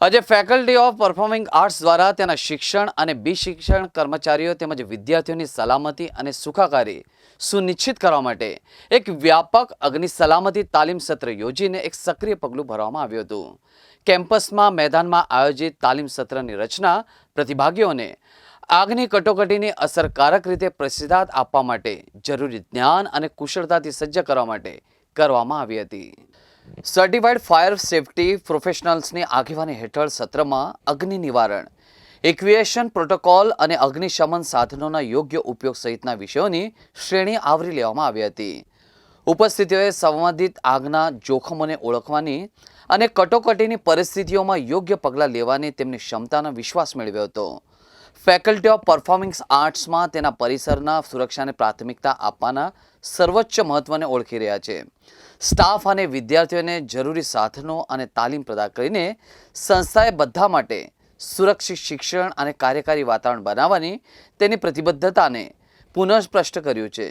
આજે faculty of performing arts દ્વારા તેના શિક્ષણ અને બી શિક્ષણ કર્મચારીઓ તેમજ વિદ્યાર્થીઓની સલામતી અને સુખાકારી સુનિશ્ચિત કરવા માટે એક વ્યાપક અગ્નિ સલામતી તાલીમ સત્ર યોજીને એક સક્રિય પગલું ભરવામાં આવ્યું હતું. કેમ્પસમાં મેદાનમાં આયોજિત તાલીમ સત્રની રચના પ્રતિભાગીઓને આગની કટોકટીની અસરકારક રીતે પ્રતિસાદ આપવા માટે જરૂરી જ્ઞાન અને કુશળતાથી સજ્જ કરવા માટે કરવામાં આવી હતી. સર્ટિફાઈડ ફાયર સેફટી પ્રોફેશનલ્સની આગેવાની હેઠળ સત્રમાં અગ્નિ નિવારણ. ઇક્વિએશન પ્રોટોકોલ અને અગ્નિશમન સાધનોના યોગ્ય ઉપયોગ સહિતના વિષયોની શ્રેણી આવરી લેવામાં આવી હતી. ઉપસ્થિતિઓએ સંબંધિત આગના જોખમોને ઓળખવાની અને કટોકટીની પરિસ્થિતિઓમાં યોગ્ય પગલાં લેવાની તેમની ક્ષમતાનો વિશ્વાસ મેળવ્યો હતો. ફેકલ્ટી ઓફ પરફોર્મિંગ આર્ટ્સમાં તેના પરિસરના સુરક્ષાને પ્રાથમિકતા આપવાના સર્વોચ્ચ મહત્વને ઓળખી રહ્યા છે. સ્ટાફ અને વિદ્યાર્થીઓને જરૂરી સાધનો અને તાલીમ પ્રદાન કરીને સંસ્થાએ બધા માટે સુરક્ષિત શિક્ષણ અને કાર્યકારી વાતાવરણ બનાવવાની તેની પ્રતિબદ્ધતાને પુનઃસ્પષ્ટ કર્યું છે.